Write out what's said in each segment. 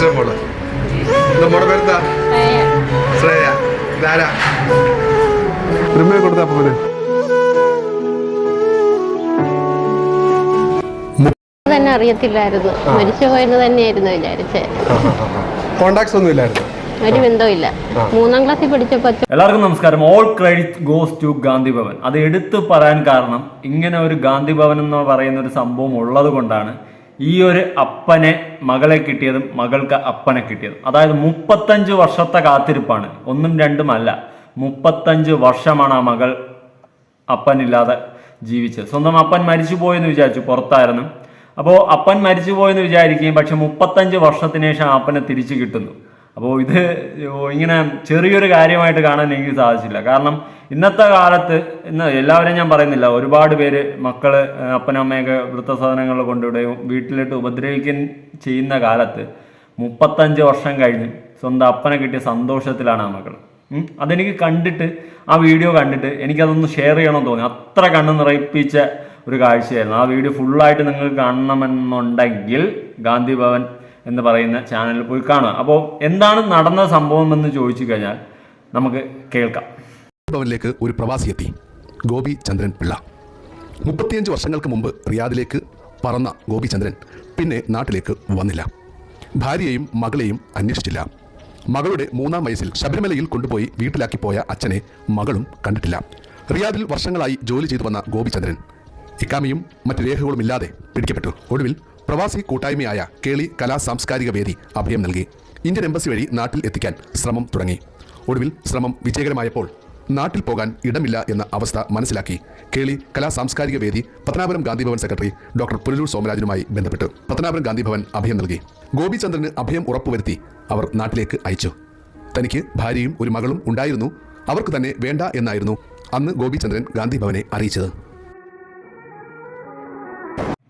ചേച്ചിയുടെ മോൾ. നമ്മുടെ പേരെന്താ? ശ്രേയ. ഇതാരാ? ഉമ്മയെ കൊടുത്ത അപ്പന് തന്നെ അറിയത്തില്ലായിരുന്നു. മരിച്ചു പോയെന്ന് തന്നെയായിരുന്നു വിചാരിച്ചേ. കോണ്ടാക്ട്സ് ഒന്നും ഇല്ലായിരുന്നു. ഒരു ബന്ധമില്ല മൂന്നാം ക്ലാസ്സിൽ പഠിച്ചപ്പോ എല്ലാവർക്കും നമസ്കാരം. All credit goes to Gandhi Bhavan അത് എടുത്തു പറയാൻ കാരണം ഇങ്ങനെ ഒരു ഗാന്ധി ഭവൻ എന്ന് പറയുന്ന ഒരു സംഭവം ഉള്ളത് കൊണ്ടാണ് ഈ ഒരു അപ്പനെ മകളെ കിട്ടിയതും മകൾക്ക് അപ്പനെ കിട്ടിയതും. അതായത് മുപ്പത്തഞ്ച് വർഷത്തെ കാത്തിരിപ്പാണ്. ഒന്നും രണ്ടും അല്ല. മുപ്പത്തഞ്ച് വർഷമാണ് ആ മകൾ അപ്പനില്ലാതെ ജീവിച്ചത്. സ്വന്തം അപ്പൻ മരിച്ചു പോയെന്ന് വിചാരിച്ചു പുറത്തായിരുന്നു. അപ്പോൾ അപ്പൻ മരിച്ചു പോയെന്ന് വിചാരിക്കുകയും പക്ഷെ മുപ്പത്തഞ്ച് വർഷത്തിന് ശേഷം അപ്പനെ തിരിച്ചു കിട്ടുന്നു. അപ്പോൾ ഇത് ഇങ്ങനെ ചെറിയൊരു കാര്യമായിട്ട് കാണാൻ എനിക്ക് സാധിച്ചില്ല. കാരണം ഇന്നത്തെ കാലത്ത് ഇന്ന് എല്ലാവരെയും ഞാൻ പറയുന്നില്ല. ഒരുപാട് പേര് മക്കൾ അപ്പനമ്മയൊക്കെ വൃത്തസാധനങ്ങൾ കൊണ്ടുവിടുകയും വീട്ടിലിട്ട് ഉപദ്രവിക്കുകയും ചെയ്യുന്ന കാലത്ത് മുപ്പത്തഞ്ച് വർഷം കഴിഞ്ഞ് സ്വന്തം അപ്പനെ കിട്ടിയ സന്തോഷത്തിലാണ് ആ മക്കൾ അതെനിക്ക് കണ്ടിട്ട് ആ വീഡിയോ കണ്ടിട്ട് എനിക്കതൊന്ന് ഷെയർ ചെയ്യണമെന്ന് തോന്നി. അത്ര കണ്ണ് നിറയിപ്പിച്ച ഒരു കാഴ്ചയായിരുന്നു. ആ വീഡിയോ ഫുള്ളായിട്ട് നിങ്ങൾ കാണണമെന്നുണ്ടെങ്കിൽ ഗാന്ധി ഭവൻ എന്ന് പറയുന്ന ചാനലിൽ പോയി കാണുക. അപ്പോൾ എന്താണ് നടന്ന സംഭവം എന്ന് ചോദിച്ചു കഴിഞ്ഞാൽ നമുക്ക് കേൾക്കാം. ഭവനിലേക്ക് ഒരു പ്രവാസി എത്തി ഗോപി ചന്ദ്രൻ പിള്ള. മുപ്പത്തിയഞ്ച് വർഷങ്ങൾക്ക് മുമ്പ് റിയാദിലേക്ക് പറന്ന ഗോപിചന്ദ്രൻ പിന്നെ നാട്ടിലേക്ക് വന്നില്ല. ഭാര്യയെയും മകളെയും അന്വേഷിച്ചില്ല. മകളുടെ മൂന്നാം വയസ്സിൽ ശബരിമലയിൽ കൊണ്ടുപോയി വീട്ടിലാക്കി പോയ അച്ഛനെ മകളും കണ്ടിട്ടില്ല. റിയാദിൽ വർഷങ്ങളായി ജോലി ചെയ്തു വന്ന ഗോപിചന്ദ്രൻ ഇക്കാമിയും മറ്റ് രേഖകളുമില്ലാതെ പിടിക്കപ്പെട്ടു. ഒടുവിൽ പ്രവാസി കൂട്ടായ്മയായ കേളി കലാ സാംസ്കാരിക വേദി അഭയം നൽകി. ഇന്ത്യൻ എംബസി വഴി നാട്ടിൽ എത്തിക്കാൻ ശ്രമം തുടങ്ങി. ഒടുവിൽ ശ്രമം വിജയകരമായപ്പോൾ നാട്ടിൽ പോകാൻ ഇടമില്ല എന്ന അവസ്ഥ മനസ്സിലാക്കി. കേളി കലാ സാംസ്കാരിക വേദി പത്തനാപുരം ഗാന്ധിഭവൻ സെക്രട്ടറി ഡോക്ടർ പുനലൂർ സോമരാജനുമായി ബന്ധപ്പെട്ടു പത്തനാപുരം ഗാന്ധിഭവൻ അഭയം നൽകി. ഗോപിചന്ദ്രന് അഭയം ഉറപ്പുവരുത്തി അവർ നാട്ടിലേക്ക് അയച്ചു. തനിക്ക് ഭാര്യയും ഒരു മകളും ഉണ്ടായിരുന്നു. അവർക്ക് തന്നെ വേണ്ട എന്നായിരുന്നു അന്ന് ഗോപിചന്ദ്രൻ ഗാന്ധിഭവനെ അറിയിച്ചത്.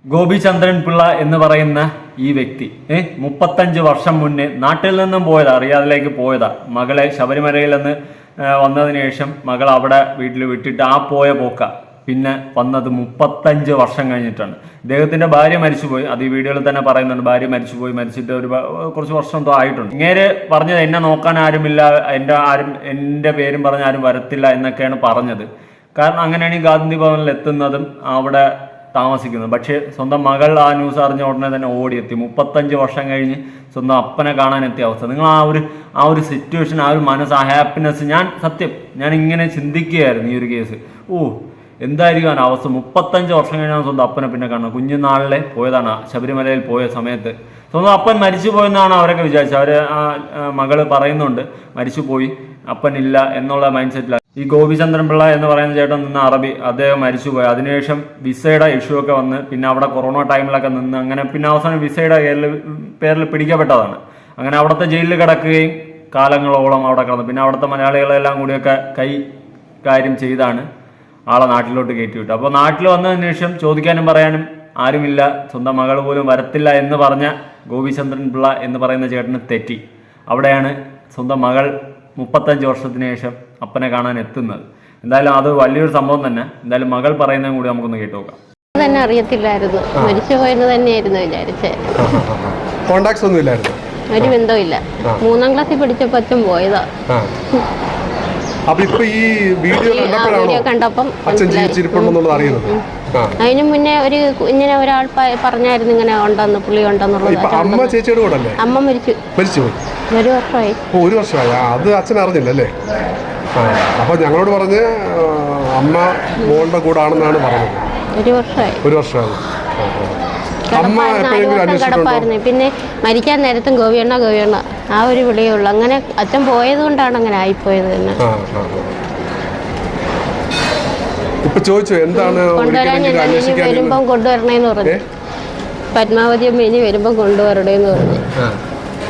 ഗോപിചന്ദ്രൻ പിള്ള എന്ന് പറയുന്ന ഈ വ്യക്തി ഏ മുപ്പത്തഞ്ച് വർഷം മുന്നേ നാട്ടിൽ നിന്നും പോയതാ റിയാദിലേക്ക് പോയതാ. മകളെ ശബരിമലയിൽ നിന്ന് വന്നതിന് ശേഷം മകൾ അവിടെ വീട്ടിൽ വിട്ടിട്ട് ആ പോയ പോക്ക. പിന്നെ വന്നത് മുപ്പത്തഞ്ച് വർഷം കഴിഞ്ഞിട്ടാണ്. ഇദ്ദേഹത്തിന്റെ ഭാര്യ മരിച്ചുപോയി. അത് ഈ വീഡിയോയിൽ തന്നെ പറയുന്നുണ്ട്. ഭാര്യ മരിച്ചുപോയി. മരിച്ചിട്ട് ഒരു കുറച്ച് വർഷം എന്തോ ആയിട്ടുണ്ട്. ഇങ്ങനെ പറഞ്ഞത് എന്നെ നോക്കാൻ ആരുമില്ല. എന്റെ ആരും എന്റെ പേരും പറഞ്ഞ് ആരും വരത്തില്ല എന്നൊക്കെയാണ് പറഞ്ഞത്. കാരണം അങ്ങനെയാണ് ഈ ഗാന്ധി ഭവനിൽ എത്തുന്നതും അവിടെ താമസിക്കുന്നത് പക്ഷേ സ്വന്തം മകൾ ആ ന്യൂസ് അറിഞ്ഞ ഉടനെ തന്നെ ഓടിയെത്തി. മുപ്പത്തഞ്ച് വർഷം കഴിഞ്ഞ് സ്വന്തം അപ്പനെ കാണാൻ എത്തിയ അവസ്ഥ. നിങ്ങൾ ആ ഒരു ആ ഒരു സിറ്റുവേഷൻ ആ ഒരു മനസ്സ് ആ ഹാപ്പിനെസ് ഞാൻ സത്യം ഞാൻ ഇങ്ങനെ ചിന്തിക്കുകയായിരുന്നു ഈ ഒരു കേസ് ഓ എന്തായിരിക്കും അവസ്ഥ? മുപ്പത്തഞ്ച് വർഷം കഴിഞ്ഞാണ് സ്വന്തം അപ്പനെ പിന്നെ കാണുന്നത് കുഞ്ഞുനാളിലെ പോയതാണ്. ശബരിമലയിൽ പോയ സമയത്ത്. സ്വന്തം അപ്പൻ മരിച്ചു പോയെന്നാണ് അവരൊക്കെ വിചാരിച്ചത്. അവർ ആ മകൾ പറയുന്നുണ്ട്. മരിച്ചുപോയി. അപ്പനില്ല എന്നുള്ള മൈൻഡ് സെറ്റിലാണ് ഈ ഗോപിചന്ദ്രൻ പിള്ള എന്ന് പറയുന്ന ചേട്ടൻ നിന്ന് അറബി അദ്ദേഹം മരിച്ചുപോയി. അതിനുശേഷം വിസയുടെ ഇഷ്യൂ ഒക്കെ വന്ന് പിന്നെ അവിടെ കൊറോണ ടൈമിലൊക്കെ നിന്ന് അങ്ങനെ പിന്നെ അവസാനം വിസയുടെ പേരിൽ പേരിൽ പിടിക്കപ്പെട്ടതാണ്. അങ്ങനെ അവിടുത്തെ ജയിലിൽ കിടക്കുകയും കാലങ്ങളോളം അവിടെ കിടന്നു. പിന്നെ അവിടുത്തെ മലയാളികളെല്ലാം കൂടിയൊക്കെ കൈ കാര്യം ചെയ്താണ് ആളെ നാട്ടിലോട്ട് കയറ്റി വിട്ടു അപ്പോൾ നാട്ടിൽ വന്നതിന് ശേഷം ചോദിക്കാനും പറയാനും ആരുമില്ല. സ്വന്തം മകൾ പോലും വരത്തില്ല എന്ന് പറഞ്ഞ ഗോപിചന്ദ്രൻ പിള്ള എന്ന് പറയുന്ന ചേട്ടന് തെറ്റി. അവിടെയാണ് സ്വന്തം മകൾ മുപ്പത്തഞ്ച് വർഷത്തിന് ശേഷം അപ്പനെ കാണാൻ എത്തുന്നത്. എന്തായാലും അത് വലിയൊരു സംഭവം തന്നെ. എന്തായാലും മകൾ പറയുന്നതും കൂടി നമുക്കൊന്ന് കേട്ടു നോക്കാം. തന്നെ അറിയത്തില്ലായിരുന്നു. മരിച്ചു പോയെന്ന് തന്നെയായിരുന്നു വിചാരിച്ചേ. കോണ്ടാക്ട്സ് ഒന്നും ഇല്ലായിരുന്നു. ഒരു ബന്ധമില്ല മൂന്നാം ക്ലാസ്സിൽ പഠിച്ചപ്പോ അച്ഛൻ പോയതാ. അപ്പൊ ഇപ്പൊ ഈ വീഡിയോ കണ്ടപ്പം അതിനു മുന്നേ ഒരു ഇങ്ങനെ ഒരാൾ പറഞ്ഞായിരുന്നു ഇങ്ങനെ ഉണ്ടെന്ന് പുള്ളി ഉണ്ടെന്നുള്ളത് അമ്മ മരിച്ചു. മരിച്ചുപോയി ഒരു വർഷമായി. ഒരു വർഷമായി. അത് അച്ഛൻ അറിഞ്ഞില്ലല്ലേ? ആ അപ്പൊ ഞങ്ങളോട് പറഞ്ഞ് അമ്മ മോളുടെ കൂടെ ആണെന്നാണ് പറഞ്ഞത്. ഒരു വർഷമായി. ഒരു വർഷമായി. അമ്മ കിടപ്പായിരുന്നു. പിന്നെ മരിക്കാൻ നേരത്തും ഗോവിയണ്ണ ഗോവിയണ്ണ ആ ഒരു വിളിയേ ഉള്ളൂ. അങ്ങനെ അച്ഛൻ പോയത് കൊണ്ടാണ് അങ്ങനെ ആയിപ്പോയത് തന്നെ. ഇപ്പൊ ചോദിച്ചു എന്താണ് കൊണ്ടുവരാൻ വരുമ്പം കൊണ്ടുവരണേന്ന് പറഞ്ഞു? പത്മാവതി അമ്മ ഇനി വരുമ്പം കൊണ്ടുവരണേന്ന് പറഞ്ഞു.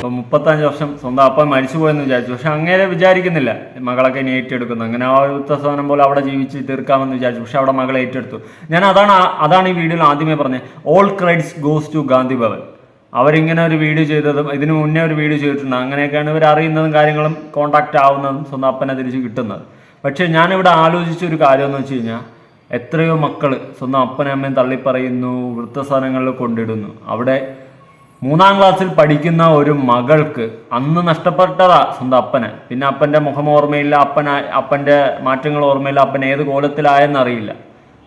അപ്പം മുപ്പത്തഞ്ച് വർഷം സ്വന്തം അപ്പൻ മരിച്ചുപോയെന്ന് വിചാരിച്ചു. പക്ഷെ അങ്ങനെ വിചാരിക്കുന്നില്ല. മകളൊക്കെ ഇനി ഏറ്റെടുക്കുന്നു. അങ്ങനെ ആ ഒരു ഉത്തസവനം പോലെ അവിടെ ജീവിച്ച് തീർക്കാമെന്ന് വിചാരിച്ചു. പക്ഷെ അവിടെ മകളെ ഏറ്റെടുത്തു. ഞാൻ അതാണ് അതാണ് ഈ വീഡിയോയിൽ ആദ്യമേ പറഞ്ഞത്. All credits goes to Gandhi Bhavan അവരിങ്ങനെ ഒരു വീഡിയോ ചെയ്തതും ഇതിനു മുന്നേ ഒരു വീഡിയോ ചെയ്തിട്ടുണ്ട്. അങ്ങനെയൊക്കെയാണ് ഇവർ അറിയുന്നതും കാര്യങ്ങളും കോൺടാക്റ്റ് ആവുന്നതും സ്വന്തം അപ്പനെ തിരിച്ച് കിട്ടുന്നത്. പക്ഷേ ഞാനിവിടെ ആലോചിച്ച ഒരു കാര്യം എന്ന് വെച്ച് കഴിഞ്ഞാൽ എത്രയോ മക്കൾ സ്വന്തം അപ്പനും അമ്മയും തള്ളിപ്പറയുന്നു വൃത്തസ്ഥാനങ്ങളിൽ കൊണ്ടിടുന്നു. അവിടെ മൂന്നാം ക്ലാസ്സിൽ പഠിക്കുന്ന ഒരു മകൾക്ക് അന്ന് നഷ്ടപ്പെട്ടതാ സ്വന്തം അപ്പനെ. പിന്നെ അപ്പന്റെ മുഖം ഓർമ്മയില്ല അപ്പൻ അപ്പന്റെ മാറ്റങ്ങൾ ഓർമ്മയില്ല അപ്പൻ ഏത് കോലത്തിലായെന്നറിയില്ല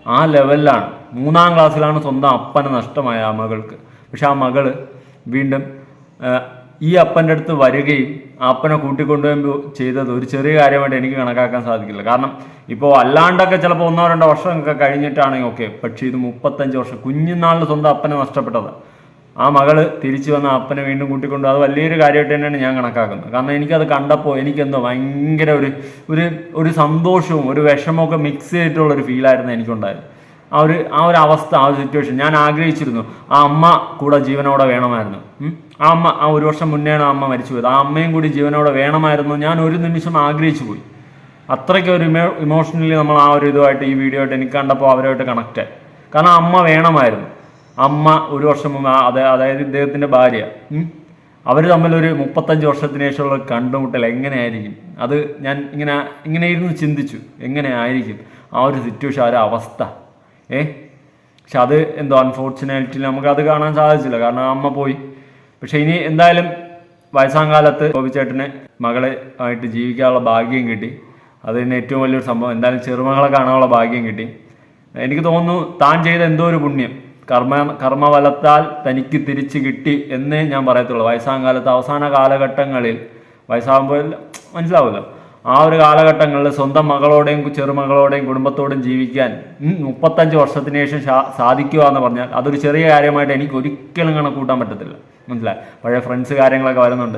ആ ലെവലിലാണ് മൂന്നാം ക്ലാസ്സിലാണ് സ്വന്തം അപ്പനെ നഷ്ടമായ ആ മകൾക്ക്. പക്ഷെ ആ മകൾ വീണ്ടും ഈ അപ്പന്റെ അടുത്ത് വരികയും ആ അപ്പനെ കൂട്ടിക്കൊണ്ടുപോകുമ്പോൾ ചെയ്തത് ഒരു ചെറിയ കാര്യമായിട്ട് എനിക്ക് കണക്കാക്കാൻ സാധിക്കില്ല. കാരണം ഇപ്പോൾ അല്ലാണ്ടൊക്കെ ചിലപ്പോൾ ഒന്നോ രണ്ടോ വർഷമൊക്കെ കഴിഞ്ഞിട്ടാണെങ്കിൽ ഓക്കെ പക്ഷേ ഇത് മുപ്പത്തഞ്ച് വർഷം കുഞ്ഞുനാളിൽ സ്വന്തം അപ്പനെ നഷ്ടപ്പെട്ടതാണ് ആ മകൾ തിരിച്ചു വന്ന അപ്പനെ വീണ്ടും കൂട്ടിക്കൊണ്ട് അത് വലിയൊരു കാര്യമായിട്ട് തന്നെയാണ് ഞാൻ കണക്കാക്കുന്നത്. കാരണം എനിക്കത് കണ്ടപ്പോൾ എനിക്കെന്തോ ഭയങ്കര ഒരു ഒരു ഒരു സന്തോഷവും ഒരു വിഷമമൊക്കെ മിക്സ് ചെയ്തിട്ടുള്ള ഒരു ഫീലായിരുന്നു എനിക്കുണ്ടായത്. ആ ഒരു ആ ഒരു അവസ്ഥ ആ ഒരു സിറ്റുവേഷൻ ഞാൻ ആഗ്രഹിച്ചിരുന്നു ആ അമ്മ കൂടെ ജീവനോടെ വേണമായിരുന്നു. ആ അമ്മ ആ ഒരു വർഷം മുന്നെയാണ് അമ്മ മരിച്ചു പോയത് ആ അമ്മയും കൂടി ജീവനോടെ വേണമായിരുന്നു. ഞാൻ ഒരു നിമിഷം ആഗ്രഹിച്ചു പോയി. അത്രയ്ക്ക് ഒരു ഇമോ ഇമോഷണലി നമ്മൾ ആ ഒരു ഇതുമായിട്ട് ഈ വീഡിയോ ആയിട്ട് എനിക്ക് കണ്ടപ്പോൾ അവരുമായിട്ട് കണക്റ്റ് ആയി. കാരണം അമ്മ വേണമായിരുന്നു. അമ്മ ഒരു വർഷം മുമ്പ് അതായത് ഇദ്ദേഹത്തിന്റെ ഭാര്യ. അവർ തമ്മിലൊരു മുപ്പത്തഞ്ച് വർഷത്തിന് ശേഷമുള്ള കണ്ടുമുട്ടൽ എങ്ങനെയായിരിക്കും? അത് ഞാൻ ഇങ്ങനെ ഇങ്ങനെ ഇരുന്ന് ചിന്തിച്ചു. എങ്ങനെയായിരിക്കും ആ ഒരു സിറ്റുവേഷൻ ആ ഒരു അവസ്ഥ? ഏ? പക്ഷെ അത് എന്തോ അൺഫോർച്ചുനേറ്റ്ലി നമുക്കത് കാണാൻ സാധിച്ചില്ല. കാരണം അമ്മ പോയി. പക്ഷെ ഇനി എന്തായാലും വയസ്സാം കാലത്ത് ഗോപിച്ചേട്ടന് മകളെ ആയിട്ട് ജീവിക്കാനുള്ള ഭാഗ്യം കിട്ടി. അത് തന്നെ ഏറ്റവും വലിയൊരു സംഭവം. എന്തായാലും ചെറുമകളെ കാണാനുള്ള ഭാഗ്യം കിട്ടി. എനിക്ക് തോന്നുന്നു താൻ ചെയ്ത എന്തോ ഒരു പുണ്യം. കർമ്മ കർമ്മഫലത്താൽ തനിക്ക് തിരിച്ചു കിട്ടി എന്നേ ഞാൻ പറയത്തുള്ളൂ. വയസ്സാം കാലത്ത് അവസാന കാലഘട്ടങ്ങളിൽ വയസ്സാകുമ്പോൾ മനസ്സിലാവുമല്ലോ? ആ ഒരു കാലഘട്ടങ്ങളിൽ സ്വന്തം മകളോടെയും ചെറുമകളോടെയും കുടുംബത്തോടും ജീവിക്കാൻ മുപ്പത്തഞ്ച് വർഷത്തിന് ശേഷം സാധിക്കുക എന്ന് പറഞ്ഞാൽ അതൊരു ചെറിയ കാര്യമായിട്ട് എനിക്ക് ഒരിക്കലും കണക്കൂട്ടാൻ പറ്റത്തില്ല. മനസ്സിലായി? പഴയ ഫ്രണ്ട്സ് കാര്യങ്ങളൊക്കെ വരുന്നുണ്ട്.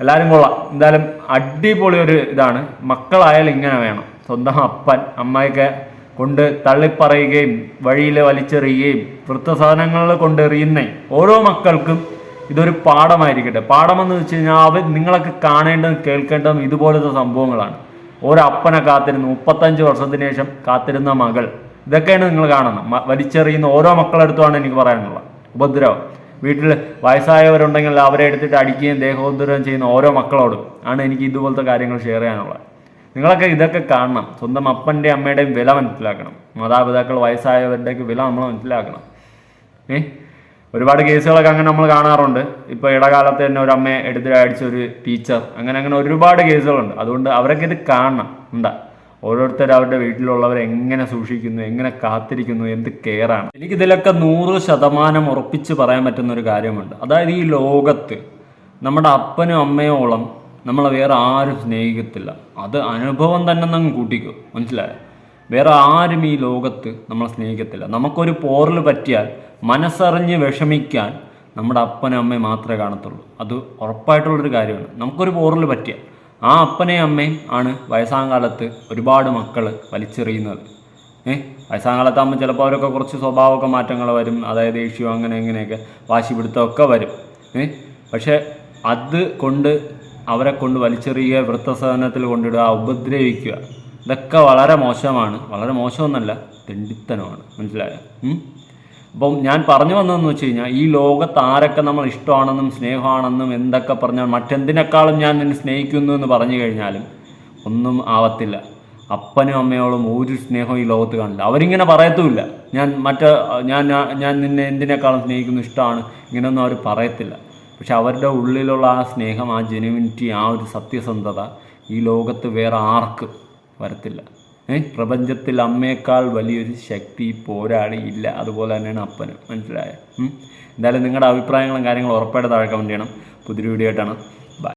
എല്ലാവരും കൊള്ളാം. എന്തായാലും അടിപൊളി ഒരു ഇതാണ്. മക്കളായാലും ഇങ്ങനെ വേണം. സ്വന്തം അപ്പൻ അമ്മയൊക്കെ കൊണ്ട് തള്ളിപ്പറയുകയും വഴിയിൽ വലിച്ചെറിയുകയും വൃത്തസാധനങ്ങൾ കൊണ്ടെറിയുന്ന ഓരോ മക്കൾക്കും ഇതൊരു പാഠമായിരിക്കട്ടെ. പാഠമെന്ന് വെച്ച് കഴിഞ്ഞാൽ അവർ നിങ്ങളൊക്കെ കാണേണ്ടതും കേൾക്കേണ്ടതും ഇതുപോലത്തെ സംഭവങ്ങളാണ്. ഓരോ അപ്പനെ കാത്തിരുന്ന് മുപ്പത്തഞ്ച് വർഷത്തിന് ശേഷം കാത്തിരുന്ന മകൾ. ഇതൊക്കെയാണ് നിങ്ങൾ കാണുന്നത്. വലിച്ചെറിയുന്ന ഓരോ മക്കളെടുത്തുമാണ് എനിക്ക് പറയാനുള്ളത്. ഉപദ്രവം. വീട്ടിൽ വയസ്സായവരുണ്ടെങ്കിൽ അവരെ എടുത്തിട്ട് അടിക്കുകയും ദേഹോദ്രവം ചെയ്യുന്ന ഓരോ മക്കളോടും ആണ് എനിക്ക് ഇതുപോലത്തെ കാര്യങ്ങൾ ഷെയർ ചെയ്യാനുള്ളത്. നിങ്ങളൊക്കെ ഇതൊക്കെ കാണണം. സ്വന്തം അപ്പന്റെയും അമ്മയുടെയും വില മനസ്സിലാക്കണം. മാതാപിതാക്കൾ വയസ്സായവരുടെയൊക്കെ വില നമ്മൾ മനസ്സിലാക്കണം. ഏ? ഒരുപാട് കേസുകളൊക്കെ അങ്ങനെ നമ്മൾ കാണാറുണ്ട്. ഇപ്പോൾ ഇടകാലത്ത് തന്നെ ഒരു അമ്മയെ എടുത്ത് അടിച്ച ഒരു ടീച്ചർ അങ്ങനെ അങ്ങനെ ഒരുപാട് കേസുകളുണ്ട്. അതുകൊണ്ട് അവരൊക്കെ ഇത് കാണണം. ഉണ്ടാ ഓരോരുത്തർ അവരുടെ വീട്ടിലുള്ളവരെ എങ്ങനെ സൂക്ഷിക്കുന്നു എങ്ങനെ കാത്തിരിക്കുന്നു എന്ത് കെയറാണ്. എനിക്കിതിലൊക്കെ നൂറ് ശതമാനം ഉറപ്പിച്ച് പറയാൻ പറ്റുന്ന ഒരു കാര്യമുണ്ട്. അതായത് ഈ ലോകത്ത് നമ്മുടെ അപ്പനും അമ്മയോളം നമ്മളെ വേറെ ആരും സ്നേഹിക്കത്തില്ല. അത് അനുഭവം തന്നെ നമ്മൾ കൂട്ടിക്കോ. മനസ്സിലായോ? വേറെ ആരും ഈ ലോകത്ത് നമ്മളെ സ്നേഹിക്കത്തില്ല. നമുക്കൊരു പോറൽ പറ്റിയാൽ മനസ്സറിഞ്ഞ് വിഷമിക്കാൻ നമ്മുടെ അപ്പനും അമ്മയും മാത്രമേ കാണത്തുള്ളൂ. അത് ഉറപ്പായിട്ടുള്ളൊരു കാര്യമാണ്. നമുക്കൊരു പോറൽ പറ്റിയാൽ. ആ അപ്പനെയും അമ്മയും ആണ് വയസ്സാം കാലത്ത് ഒരുപാട് മക്കൾ വലിച്ചെറിയുന്നത്. ഏഹ് വയസ്സാം കാലത്താകുമ്പോൾ ചിലപ്പോൾ അവരൊക്കെ കുറച്ച് സ്വഭാവമൊക്കെ മാറ്റങ്ങൾ വരും. അതായത് ഏഷ്യോ അങ്ങനെ ഇങ്ങനെയൊക്കെ വാശി പിടുത്തമൊക്കെ വരും. ഏഹ് പക്ഷേ അത് കൊണ്ട് അവരെ കൊണ്ട് വലിച്ചെറിയുക വൃത്തസദനത്തിൽ കൊണ്ടിടുക ഉപദ്രവിക്കുക. ഇതൊക്കെ വളരെ മോശമാണ്. വളരെ മോശമൊന്നല്ല തെണ്ടിത്തനമാണ്. മനസ്സിലായോ? അപ്പം ഞാൻ പറഞ്ഞു വന്നതെന്ന് വെച്ച് കഴിഞ്ഞാൽ ഈ ലോകത്ത് ആരൊക്കെ നമ്മൾ ഇഷ്ടമാണെന്നും സ്നേഹമാണെന്നും എന്തൊക്കെ പറഞ്ഞാൽ മറ്റെന്തിനേക്കാളും ഞാൻ നിന്നെ സ്നേഹിക്കുന്നു എന്ന് പറഞ്ഞു കഴിഞ്ഞാലും ഒന്നും ആവത്തില്ല. അപ്പനും അമ്മയോളും ഒരു സ്നേഹവും ഈ ലോകത്ത് കാണില്ല അവരിങ്ങനെ പറയത്തുമില്ല. ഞാൻ മറ്റേ ഞാൻ ഞാൻ- നിന്നെ എന്തിനേക്കാളും സ്നേഹിക്കുന്നു ഇഷ്ടമാണ് ഇങ്ങനെയൊന്നും അവർ പറയത്തില്ല. പക്ഷെ അവരുടെ ഉള്ളിലുള്ള ആ സ്നേഹം ആ ജെനുവിനിറ്റി ആ ഒരു സത്യസന്ധത ഈ ലോകത്ത് വേറെ ആർക്കും വരത്തില്ല. ഏ? പ്രപഞ്ചത്തിൽ അമ്മയേക്കാൾ വലിയൊരു ശക്തി പോരാളി ഇല്ല. അതുപോലെ തന്നെയാണ് അപ്പന്. മനസ്സിലായ? എന്തായാലും നിങ്ങളുടെ അഭിപ്രായങ്ങളും കാര്യങ്ങളും ഉറപ്പായിട്ട് താഴെ കമന്റ് ചെയ്യണം. പുതിയൊരു വീഡിയോ ആയിട്ടാണ്.